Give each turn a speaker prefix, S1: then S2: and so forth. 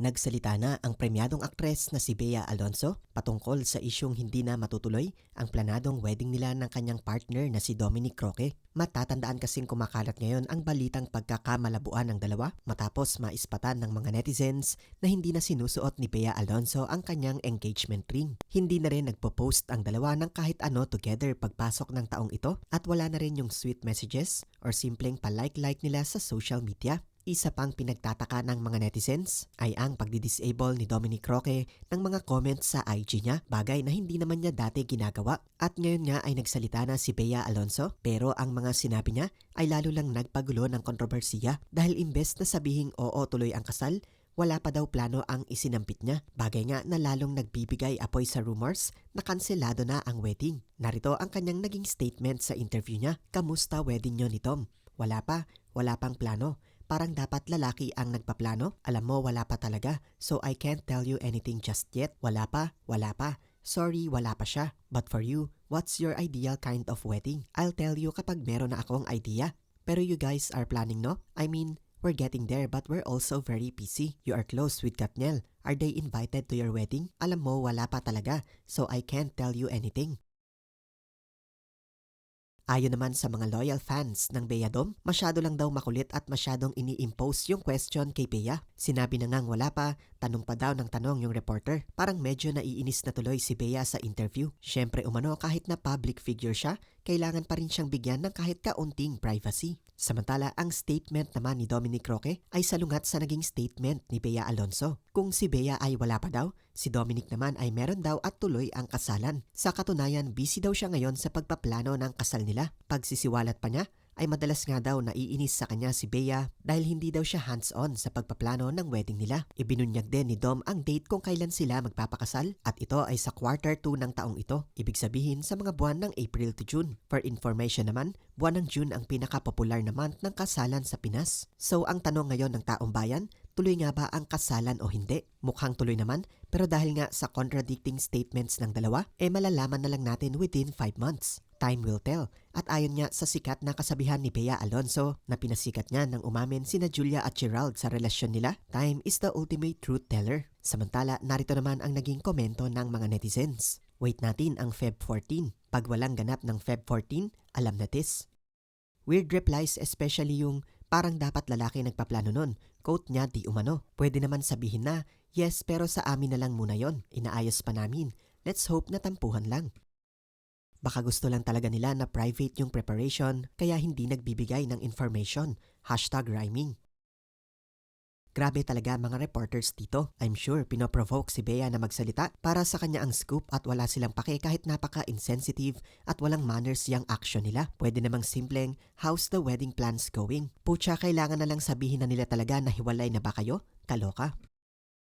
S1: Nagsalita na ang premyadong aktres na si Bea Alonso patungkol sa isyong hindi na matutuloy ang planadong wedding nila ng kanyang partner na si Dominic Roque. Matatandaan kasing kumakalat ngayon ang balitang pagkakamalabuan ng dalawa matapos maispatan ng mga netizens na hindi na sinusuot ni Bea Alonso ang kanyang engagement ring. Hindi na rin nagpo-post ang dalawa ng kahit ano together pagpasok ng taong ito at wala na rin yung sweet messages or simpleng palike-like nila sa social media. Isa pang pinagtataka ng mga netizens ay ang pagdi-disable ni Dominic Roque ng mga comments sa IG niya, bagay na hindi naman niya dati ginagawa. At ngayon nga ay nagsalita na si Bea Alonso pero ang mga sinabi niya ay lalo lang nagpagulo ng kontrobersiya dahil imbes na sabihing oo tuloy ang kasal, wala pa daw plano ang isinampit niya. Bagay nga na lalong nagbibigay apoy sa rumors na kanselado na ang wedding. Narito ang kanyang naging statement sa interview niya. Kamusta wedding niyo ni Tom? Wala pa, wala pang plano. Parang dapat lalaki ang nagpaplano. Alam mo, wala pa talaga. So I can't tell you anything just yet. Wala pa, wala pa. Sorry, wala pa siya. But for you, what's your ideal kind of wedding? I'll tell you kapag meron na akong idea. Pero you guys are planning, no? I mean, we're getting there but we're also very busy. You are close with Katniel. Are they invited to your wedding? Alam mo, wala pa talaga. So I can't tell you anything. Ayon naman sa mga loyal fans ng Bea Dom, masyado lang daw makulit at masyadong ini-impose yung question kay Bea. Sinabi na ngang wala pa, tanong pa daw ng tanong yung reporter. Parang medyo naiinis na tuloy si Bea sa interview. Siyempre umano kahit na public figure siya, kailangan pa rin siyang bigyan ng kahit kaunting privacy. Samantala, ang statement naman ni Dominic Roque ay salungat sa naging statement ni Bea Alonso. Kung si Bea ay wala pa daw, si Dominic naman ay meron daw at tuloy ang kasalan. Sa katunayan, busy daw siya ngayon sa pagpaplano ng kasal nila. Pagsisiwalat pa niya, ay madalas nga daw naiinis sa kanya si Bea dahil hindi daw siya hands-on sa pagpaplano ng wedding nila. Ibinunyag din ni Dom ang date kung kailan sila magpapakasal at ito ay sa quarter 2 ng taong ito. Ibig sabihin sa mga buwan ng April to June. For information naman, buwan ng June ang pinaka-popular na month ng kasalan sa Pinas. So ang tanong ngayon ng taong bayan, tuloy nga ba ang kasalan o hindi? Mukhang tuloy naman, pero dahil nga sa contradicting statements ng dalawa, eh malalaman na lang natin within 5 months. Time will tell. At ayon nga sa sikat na kasabihan ni Bea Alonso na pinasikat niya nang umamin sina Julia at Gerald sa relasyon nila, time is the ultimate truth teller. Samantala, narito naman ang naging komento ng mga netizens. Wait natin ang Feb 14. Pag walang ganap ng Feb 14, alam na this. Weird replies especially yung parang dapat lalaki nagpaplano nun. Quote niya di umano. Pwede naman sabihin na, yes pero sa amin na lang muna yon. Inaayos pa namin. Let's hope na tampuhan lang. Baka gusto lang talaga nila na private yung preparation kaya hindi nagbibigay ng information. Hashtag rhyming. Grabe talaga mga reporters dito. I'm sure pinoprovoke si Bea na magsalita para sa kanya ang scoop at wala silang pake kahit napaka-insensitive at walang manners yung action nila. Pwede namang simpleng, how's the wedding plans going? Pucha, kailangan na lang sabihin na nila talaga na hiwalay na ba kayo? Kaloka.